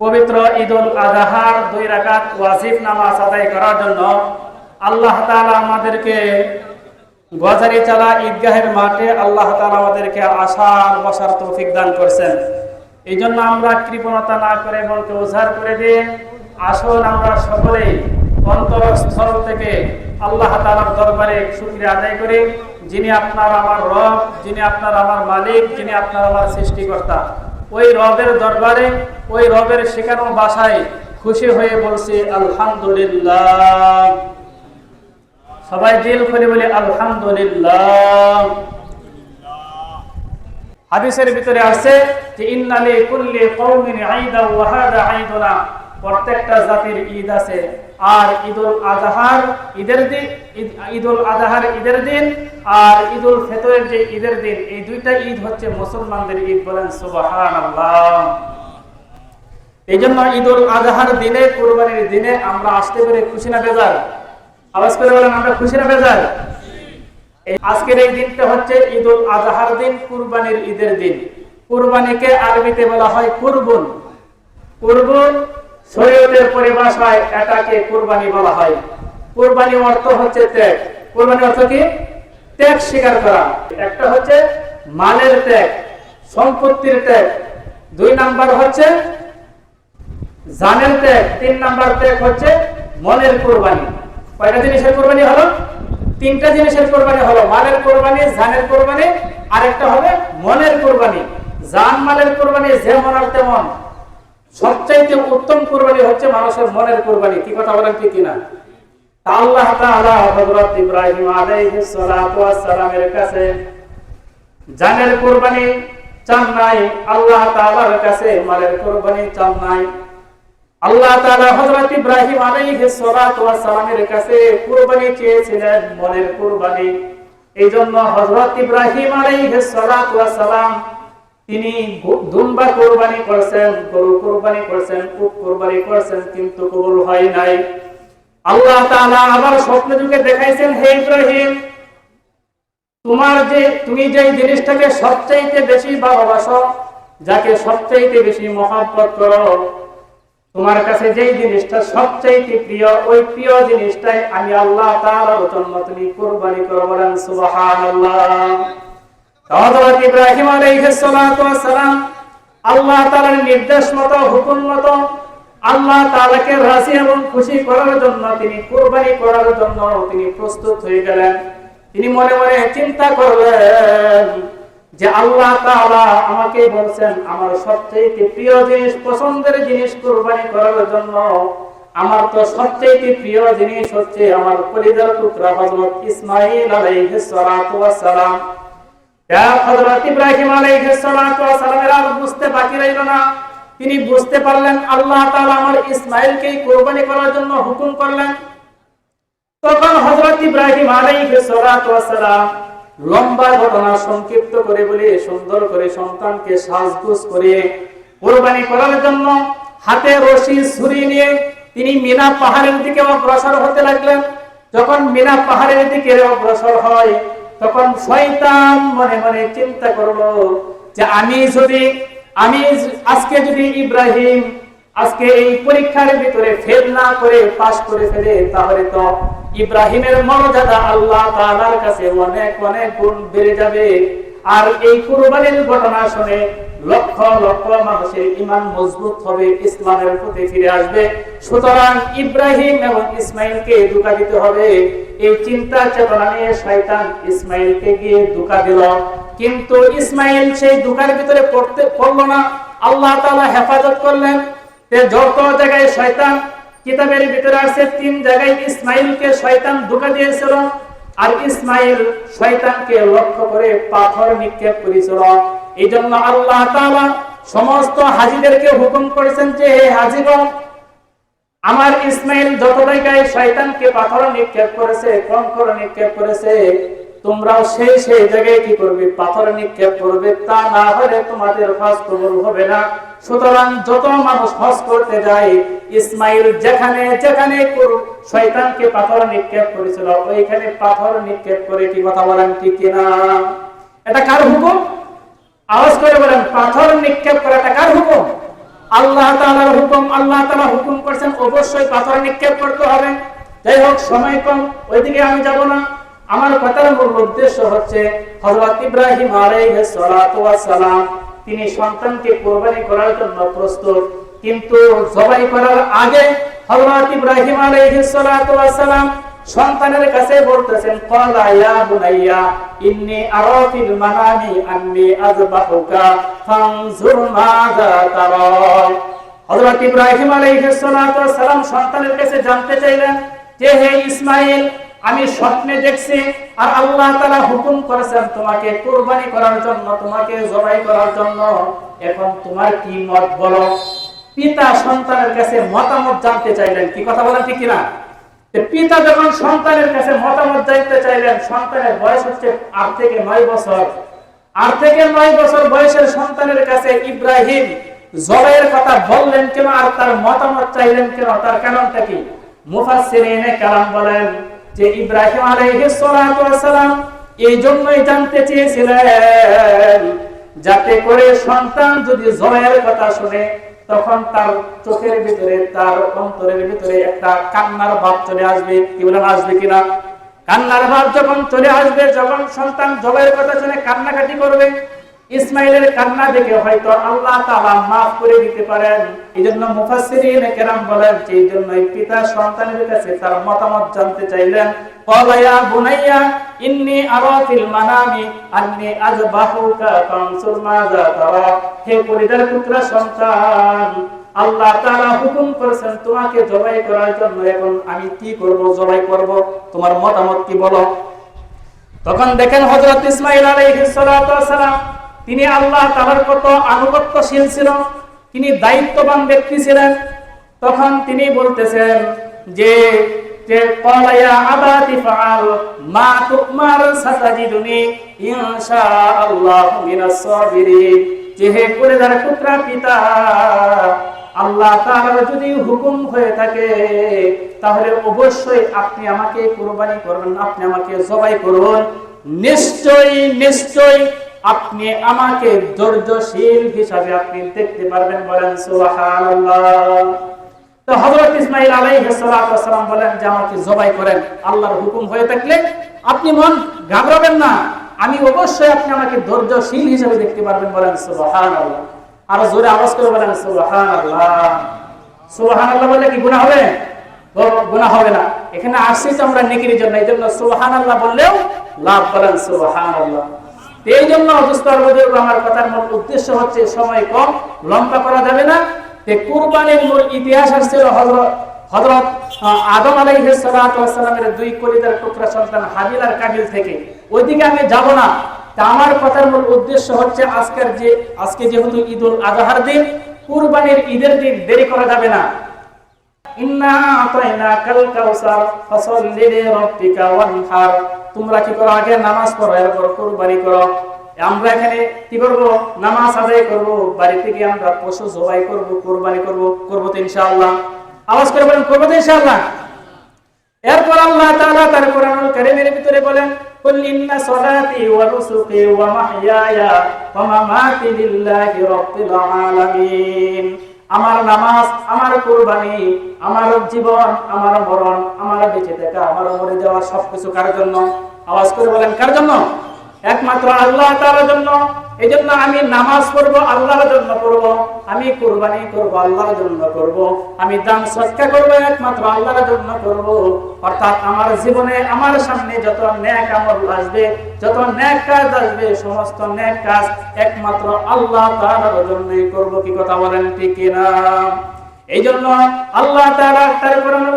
পবিত্র ঈদুল আজহার দুই রাকাত ওয়াজিব নামাজ আদায় করার জন্য আল্লাহ তাআলা আমাদেরকে গজারি চালা ঈদগাহের মাঠে আল্লাহ তাআলা আমাদেরকে আসার, বসার তৌফিক দান করছেন। এই জন্য আমরা কৃপণতা না করে মনকে উজাড় করে দিয়ে আসুন আমরা সকলেই অন্তরস্থল থেকে আল্লাহ তাআলার দরবারে শুকরিয়া আদায় করি। যিনি আপনার আমার রব, যিনি আপনার আমার মালিক, যিনি আপনার আমার সৃষ্টিকর্তা। ওই রবের দরবারে, ওই রবের শেখানো বাসায় খুশি হয়ে বলছি, আলহামদুলিল্লাহ। সবাই দিল করে বলে, আলহামদুলিল্লাহ। হাদিসের ভিতরে আছে যে, ইন্নালি কুল্লি কওমিন ঈদা ওয়া প্রত্যেকটা জাতির ঈদ আছে। আর ঈদুল আজহার ঈদের দিন, ঈদ- ঈদুল আজহার ঈদের দিন আর ঈদুল ফিতরের যে ঈদের দিন, এই দুইটা ঈদ হচ্ছে মুসলমানদের ঈদ বলেন সুবহানাল্লাহ। এই জন্য ঈদুল আজহার দিনে, কুরবানির দিনে আমরা আসতে পেরে খুশি না বেজার? আওয়াজ করে বলেন, আমরা খুশি না বেজার? আজকের এই দিনটা হচ্ছে ঈদুল আজহার দিন, কুরবানির ঈদের দিন। কুরবানিকে আরবিতে বলা হয় কুরবুন। কুরবুন শরীয়তের পরিভাষায় এটাকে কুরবানি বলা হয়। কুরবানি অর্থ হচ্ছে ত্যাগ। কুরবানি অর্থ কি? ত্যাগ স্বীকার করা। একটা হচ্ছে মালের ত্যাগ, সম্পত্তির ত্যাগ। দুই নাম্বার হচ্ছে জানের ত্যাগ। তিন নাম্বার ত্যাগ হচ্ছে মনের কোরবানি। কয়টা জিনিসের কোরবানি হলো? তিনটা জিনিসের কোরবানি হলো। মালের কোরবানি, জানের কোরবানি আর একটা হবে মনের কোরবানি। জান মালের কোরবানি যে মনার তেমন। সবচাইতে উত্তম কোরবানি হচ্ছে মানুষের মনের কোরবানি। কি কথা বলেন কি কিনা? আল্লাহ তাআলা হযরত ইব্রাহিম আলাইহিস সালাতু ওয়াস সালামের কাছে জানের কোরবানি চান নাই, আল্লাহ তাআলার কাছে মালের কোরবানি চান নাই। আল্লাহ তাআলা হযরত ইব্রাহিম আলাইহিস সালাতু ওয়াস সালামের কাছে কুরবানি চেয়েছিলেন, মনের কুরবানি। এইজন্য হযরত ইব্রাহিম আলাইহিস সালাতু ওয়াস সালাম তিনি দুম্বা কুরবানি করছেন, গরু কুরবানি করছেন উট কুরবানি করছেন, কিন্তু কবুল হয় নাই। আল্লাহ তাআলা আবার স্বপ্ন যুগে দেখাইছেন, হে ইব্রাহিম, তোমার যে, তুমি যে জিনিসটাকে সবচাইতে বেশি ভালোবাসো, যাকে সবচাইতে বেশি মহাব্বত করো, তোমার কাছে যেই জিনিসটা সবচাইতে প্রিয়, ওই প্রিয় জিনিসটাই আমি আল্লাহ তাআলার জন্য তুমি কুরবানি করো বলেন, সুবহানাল্লাহ। আমাকে বলছেন, আমার সবচেয়ে প্রিয় জিনিস, পছন্দের জিনিস কুরবানি করার জন্য। আমার তো সবচেয়ে প্রিয় জিনিস হচ্ছে আমার পরিবার টুকরা হযরত আলাইহিস সালাতু ওয়াস সালাম। তিনি বুঝতে পারলেন, আল্লাহ তাআলা আমার ইসমাঈলকে কুরবানি করার জন্য হুকুম করলেন। তখন হযরত ইব্রাহিম লম্বা ঘটনা সংক্ষিপ্ত করে বলে, সুন্দর করে সন্তানকে সাজগোজ করে কোরবানি করার জন্য হাতে রশি, ছুরি নিয়ে তিনি মিনা পাহাড়ের দিকে অগ্রসর হতে লাগলেন। যখন মিনা পাহাড়ের দিকে অগ্রসর হয় তখন শয়তান মনে মনে চিন্তা করল যে আমি যদি, আমি আজকে যদি ইব্রাহিম আজকে এই পরীক্ষার ভিতরে ফেল না করে পাস করে ফেলে, তাহলে তো ইব্রাহিমের মর্যাদা আল্লাহ তাআলার কাছে অনেক অনেক গুণ বেড়ে যাবে। আর এই কুরবানির ঘটনা শুনে লক্ষ লক্ষ মানুষের ইমান মজবুত হবে, ইসলামের প্রতি ফিরে আসবে। সুতরাং ইব্রাহিম এবং ইসমাইলকে ধোকা দিতে হবে। এই চিন্তা চেতনা নিয়ে শয়তান ইসমাইলকে গিয়ে ধোকা দিল। কিন্তু ইসমাইল সেই ধোকার ভিতরে পড়তে পড়ল না। আল্লাহ তাআলা হেফাজত করলেন। তে যত জায়গায় শয়তান কিতাবের ভিতরে আছে তিন জায়গায় ইসমাইলকে শয়তান ধোকা দিয়েছিল। আর ইসমাইল শয়তানকে লক্ষ্য করে পাথর নিক্ষেপ করেছিল। এই জন্য আল্লাহ তাআলা সমস্ত হাজিদেরকে হুকুম করেছেন যে, হে হাজিগণ, আমার ইসমাইল যত জায়গায় শয়তানকে পাথর নিক্ষেপ করেছে, কঙ্কর নিক্ষেপ করেছে, তোমরাও সেই সেই জায়গায় কি করবে? পাথর নিক্ষেপ করবে। তা না হলে তোমাদের হজ কবুল হবে না। সুতরাং যত মানুষ হজ করতে যায়, ইসমাইল যেখানে যেখানে শয়তানকে পাথর নিক্ষেপ করেছিল। ওইখানে পাথর নিক্ষেপ করে কি কথা বলেন, ঠিক কিনা? এটা কার হুকুম? আওয়াজ করে বলেন, পাথর নিক্ষেপ করাটা কার হুকুম? আল্লাহ তাআলার হুকুম, আল্লাহ তাআলা হুকুম করছেন, অবশ্যই পাথর নিক্ষেপ করতে হবে। যাই হোক, সময় কম, ওইদিকে আমি যাব না। আমার কথার মূল উদ্দেশ্য হচ্ছে হযরত ইব্রাহিম আলাইহিস সালাতু ওয়াস সালাম তিনি সন্তানকে কোরবানি করার জন্য প্রস্তুত। কিন্তু জবাই করার আগে ইব্রাহিম আলাইহিস সালাতু সন্তানের কাছে বলতেছেন ক্বালা ইয়া বুনাইয়া মানামি আযবাহুকা, ফানজুর মাযা তারা। হযরত ইব্রাহিম আলাইহিস সালাতু সন্তানের কাছে জানতে চাইলেন যে, হে ইসমাইল আমি স্বপ্নে দেখছি, আর আল্লাহ তাআলা হুকুম করেছেন তোমাকে কুরবানি করার জন্য, তোমাকে জবাই করার জন্য। এখন তোমার কি মত বলো? পিতা সন্তানের কাছে মতামত জানতে চাইলেন, কি কথা বলেন ঠিক কিনা? পিতা যখন সন্তানের কাছে মতামত জানতে চাইলেন, সন্তানের বয়স হচ্ছে আট থেকে নয় বছর। আট থেকে নয় বছর বয়সের সন্তানের কাছে ইব্রাহিম জবাইয়ের কথা বললেন কেন, আর তার মতামত চাইলেন কেন, তার কারণটা কি? মুফাসসিরিনে কালাম বলেন যে ইব্রাহিম সালাম এই জন্যই জানতে চেয়েছিলেন যাতে করে সন্তান যদি জবাইয়ের কথা শুনে, তখন তার চোখের ভিতরে, তার অন্তরের ভিতরে একটা কান্নার ভাব চলে আসবে। কি আসবে কিনা? কান্নার ভাব যখন চলে আসবে, যখন সন্তান জবাইয়ের কথা শুনে কান্নাকাটি করবে ইসমাইলের কান্না দেখে হয়তো আল্লাহ তাআলা করে দিতে পারেন। এই জন্য মুফাসসিরিন কেরাম বলেন যে, এই জন্যই পিতা সন্তানের কাছে তার মতামত জানতে চাইলেন। জন্য। কি জবাই করব? তোমার মতামত কি বলো? তখন দেখেন আলাইহিস সালাতু ওয়াস সালাম তিনি আল্লাহ তাআলার কত আনুগত্যশীল ছিল, তিনি দায়িত্ববান ব্যক্তি ছিলেন। তখন তিনি বলতেছেন যে যদি হুকুম হয়ে থাকে, তাহলে অবশ্যই আপনি আমাকে কুরবানি করবেন আপনি আমাকে জবাই করুন। নিশ্চয়ই নিশ্চয়ই আপনি আমাকে ধৈর্যশীল হিসাবে আপনি দেখতে পারবেন বলেন তো ওয়াস সালাম বলেন যে, আমাকে জবাই করেন, আল্লাহর হুকুম হয়ে থাকলে আপনি মন ঘাবড়াবেন না। আমি অবশ্যই আপনি আমাকে ধৈর্যশীল হিসেবে দেখতে পারবেন বলেন, সুবহানাল্লাহ। আর জোরে আওয়াজ করে বলেন, সুবহানাল্লাহ। সুবহানাল্লাহ বলে কি গুনাহ হবে? গ- গুনাহ হবে না। এখানে আসছি তো আমরা নেকির জন্য, এই জন্য সুবহানাল্লাহ বললেও লাভ বলেন, সুবহানাল্লাহ। তো এই জন্য মধ্যে আমার কথার মূল উদ্দেশ্য হচ্ছে সময় কম, লম্বা করা যাবে না। কুরবানির মূল ইতিহাস আসছিল হযরত হযরত আদম আলাইহিস সালাতু ওয়াস সালামের দুই কলিজার টুকরা সন্তান হাবিল আর কাবিল থেকে। ওইদিকে আমি যাব না। তা আমার কথার মূল উদ্দেশ্য হচ্ছে আজকের যে, আজকে যেহেতু ঈদুল আজহার দিন, কুরবানির ঈদের দিন দেরি করা যাবে না। ইন্না আতাইনাকাল কাউসার, ফাসাল্লি লিরাব্বিকা ওয়ানহার। তোমরা কি করো? আগে নামাজ পড়ো, এরপর কুরবানি করো। আমরা এখানে কি করব? নামাজ আদায় করব। বাড়িতে গিয়ে আমরা পশু জবাই করব, কুরবানি করব করব তো ইনশাআল্লাহ। আওয়াজ করে বলেন, করব তো ইনশাআল্লাহ? এরপর আল্লাহ তাআলা তার কোরআনুল কারীমের ভিতরে বলেন, কুল ইন্না সলাতি ওয়া নুসুকি ওয়া মাহইয়ায়া ওয়া মামাতি লিল্লাহি রাব্বিল আলামিন। আমার নামাজ, আমার কুরবানি, আমার জীবন, আমার মরণ, আমার বেঁচে থাকা, আমার মরে যাওয়া সবকিছু কার জন্য? আওয়াজ করে বলেন, কার জন্য? একমাত্র আল্লাহ তাআলার জন্য। এই জন্য আমি নামাজ পড়ব, আল্লাহর জন্য করব আমি কুরবানি করব, আল্লাহর জন্য করব আমি দান সৎকা করব, একমাত্র আল্লাহর জন্য করব অর্থাৎ আমার জীবনে, আমার সামনে যত ন্যাক আমল আসবে, যত ন্যাক কাজ আসবে, সমস্ত ন্যাক কাজ একমাত্র আল্লাহ তাআলার জন্যই করব। কি কথা বলেন ঠিক কিনা? এই জন্য আল্লাহ তার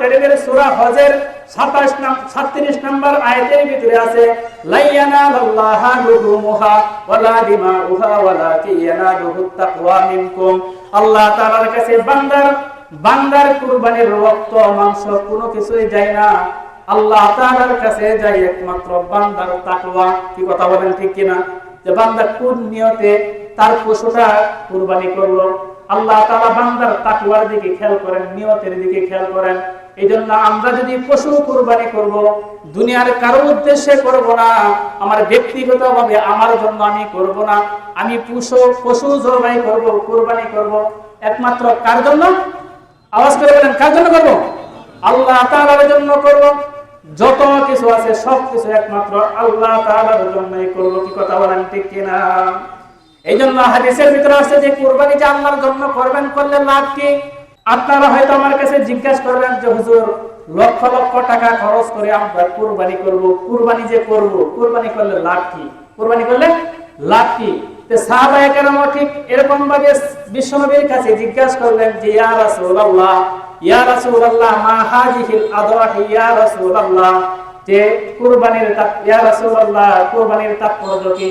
কারীমের সূরা হজের 27 নাম 36 নম্বর আয়াতের ভিতরে আছে লাইয়ানাল্লাহা লুহুমুহা ওয়ালা দিমাউহা ওয়ালাকি ইয়ানালুহু তাকওয়া মিনকুম। আল্লাহ তাআলার কাছে বান্দার কুরবানির রক্ত, মাংস কোনো কিছুই যায় না। আল্লাহ কাছে যায় একমাত্র বান্দার কি কথা বলেন ঠিক কিনা? যে কোন নিয়তে তার পশুটা কুরবানি করল? আল্লাহ তাআলা বান্দার তাকওয়ার দিকে খেয়াল করেন, নিয়তের দিকে খেয়াল করেন। এই জন্য আমরা যদি পশু কোরবানি করব, দুনিয়ার কারও উদ্দেশ্যে করব না, আমার ব্যক্তিগতভাবে আমার জন্য আমি করব না, আমি পশু পশু জবাই করব, কোরবানি করব, একমাত্র কার জন্য? আওয়াজ করে বলেন, কার জন্য করব? আল্লাহ তাআলার জন্য করব। যত কিছু আছে সব কিছু একমাত্র আল্লাহ তাআলার জন্যই করব, কি কথা বলেন ঠিক কিনা? এই জন্য হাদিসের ভিতরে আছে যে কুরবানি যে আল্লাহর জন্য করবেন, করলে লাভ কি? আপনারা হয়তো আমার কাছে জিজ্ঞাসা করবেন যে, হুজুর, লক্ষ লক্ষ টাকা খরচ করে আমরা কুরবানি করব। কুরবানি যে করব, কুরবানি করলে লাভ কি? কুরবানি করলে লাভ কি? তো সাহাবায়ে কেরাম ঠিক এরকম ভাবে বিশ্বনবীর কাছে জিজ্ঞাসা করলেন যে, ইয়া রাসূলুল্লাহ ইয়া রাসূলুল্লাহ, মা হাযিহিল আদওয়াহি ইয়া রাসূলুল্লাহ, যে কুরবানির ইয়া রাসূলুল্লাহ, কুরবানির তাৎপর্য কি?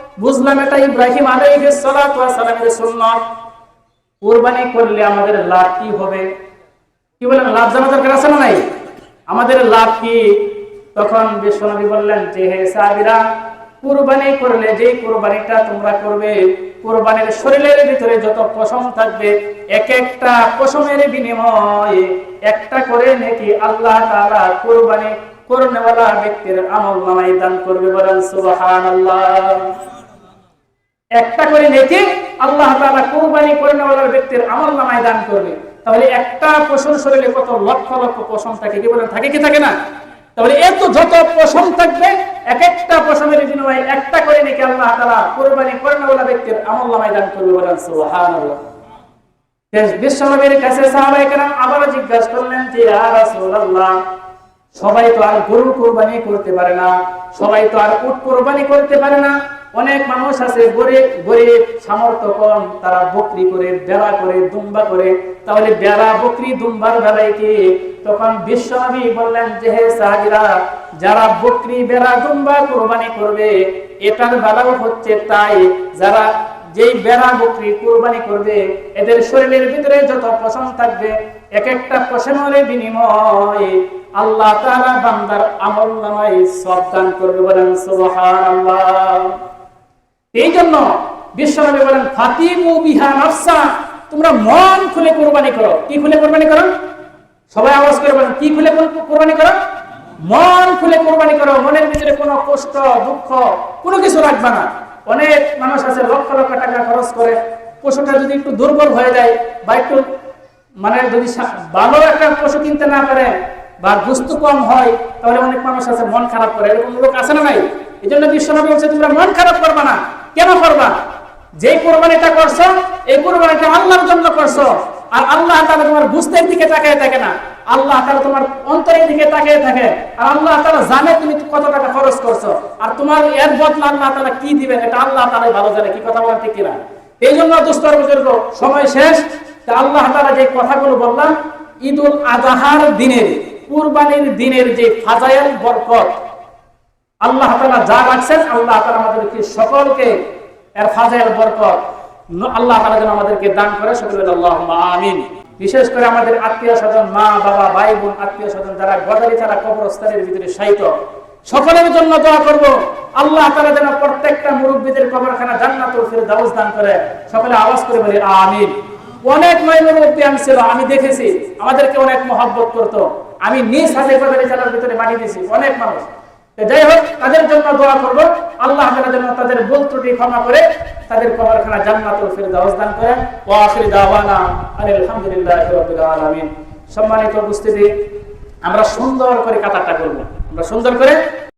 বুঝলাম এটা ইব্রাহিম আলাইহিস সালাতু ওয়াস সালামের সুন্নাত। কুরবানি করলে আমাদের লাভ কি হবে? কি বলেন, লাভ জানা দরকার আছে না নাই? আমাদের লাভ কি? তখন বিশ্বনবী বললেন যে, হে সাহাবীরা, কুরবানি করলে যে কুরবানিটা তোমরা করবে, কুরবানির শরীরের ভিতরে যত পশম থাকবে, এক একটা পশমের বিনিময়ে একটা করে নাকি আল্লাহ তাআলা কুরবানি করনেওয়ালা ব্যক্তির আমল নামায় দান করবে বলেন, সুবহানাল্লাহ। একটা করে নেকি আল্লাহ তাআলা কুরবানি করে নেওয়ার ব্যক্তির আমল নামায় দান করবে। তাহলে একটা পশুর শরীরে কত লক্ষ লক্ষ পশম থাকে, কি বলেন? থাকে কি থাকে না? তাহলে এত যত পশম থাকবে এক একটা পশমের বিনিময়ে একটা করে নেকি আল্লাহ তাআলা কুরবানি করে নেওয়ার ব্যক্তির আমল নামায় দান করবে বলেন সুবহানাল্লাহ। বিশ্বনবীর কাছে সাহাবায়ে কেরাম আবার জিজ্ঞাসা করলেন যে রাসূলুল্লাহ, সবাই তো আর গরু কোরবানি করতে পারে না, সবাই তো আর উট কোরবানি করতে পারে না। অনেক মানুষ আছে, গরিব গরিব সামর্থ্য কম তারা বকরি করে, বেড়া করে, দুম্বা করে। তাহলে বেড়া, বকরি, দুম্বার বেলায় কি? তখন বিশ্বনবী বললেন যে, হে সাহাবিরা, যারা বকরি, বেড়া, দুম্বা কোরবানি করবে, এটার বেলাও হচ্ছে তাই, যারা যেই বেড়া, বকরি কুরবানি করবে, এদের শরীরের ভিতরে যত পশম থাকবে এক একটা পশমের বিনিময়ে। আল্লাহ তাআলা বান্দার আমল নামায় সব দান করবে বলেন, সুবহানাল্লাহ। এই জন্য বিশ্বনবী বলেন, ফাতিমু বিহা নাফসা। তোমরা মন খুলে কুরবানি করো। কি খুলে কুরবানি করো? সবাই আওয়াজ করে বলেন, কি খুলে কোরবানি করো? মন খুলে কোরবানি করো। মনের ভিতরে কোনো কষ্ট, দুঃখ, কোনো কিছু রাখবে না। অনেক মানুষ আছে, লক্ষ লক্ষ টাকা খরচ করে, পশুটা যদি একটু দুর্বল হয়ে যায় বা একটু মানে যদি ভালো একটা পশু কিনতে না পারে বা গুস্তু কম হয়, তাহলে অনেক মানুষ আছে, মন খারাপ করে। এরকম লোক আছে না নাই? এই জন্য বিশ্বনবী বলছে, তোমরা মন খারাপ করবে না। কেন করবা? যে কোরবানিটা করছ, এই কোরবানিটা আল্লাহর জন্য করছ। আর আল্লাহ তাআলা তোমার বুঝতের দিকে তাকিয়ে থাকে না। আল্লাহ তাআলা তোমার অন্তরের দিকে তাকিয়ে থাকে। আর আল্লাহ তাআলা জানে তুমি কত টাকা খরচ করছ। আর তোমার এর বদলা আল্লাহ তাআলা কি দিবেন, এটা আল্লাহ তাআলাই ভালো জানে। কি কথা বলেন ঠিক কিনা? এই জন্য দোস্তর সময় শেষ। তা আল্লাহ তাআলা যে কথাগুলো বললাম, ঈদুল আজহার দিনের, কুরবানির দিনের যে ফাজাইল বরকত আল্লাহ তাআলা যা রাখছেন, আল্লাহ তাআলা আমাদেরকে সকলকে এর ফাজাইল বরকত আল্লাহ তাআলা যেন আমাদেরকে দান করে, সকলে আল্লাহ আমিন। বিশেষ করে আমাদের আত্মীয় স্বজন, মা, বাবা, ভাই, বোন, আত্মীয় স্বজন, যারা গদারি ছাড়া কবরস্থানের ভিতরে শায়িত, সকলের জন্য দোয়া করব। আল্লাহ তাআলা যেন প্রত্যেকটা মুরব্বীদের কবরখানা জান্নাতুল ফিরদাউস দান করে, সকলে আওয়াজ করে বলি আমিন। অনেক নয় মুরব্বী আমি ছিল আমি দেখেছি, আমাদেরকে অনেক মহব্বত করতো। আমি নিজ হাতে গদারি ছাড়ার ভিতরে মাটি দিয়েছি, অনেক মানুষ। যাই হোক, তাদের জন্য দোয়া করব। আল্লাহ যেন তাদের ভুল ত্রুটি ক্ষমা করে তাদের কবরখানা জান্নাতুল ফিরদাউস দান করেন। ওয়া আখির দাওয়ানা আলহামদুলিল্লাহি রাব্বিল আলামিন। সম্মানিত উপস্থিতি, আমরা সুন্দর করে কাতারটা করব। আমরা সুন্দর করে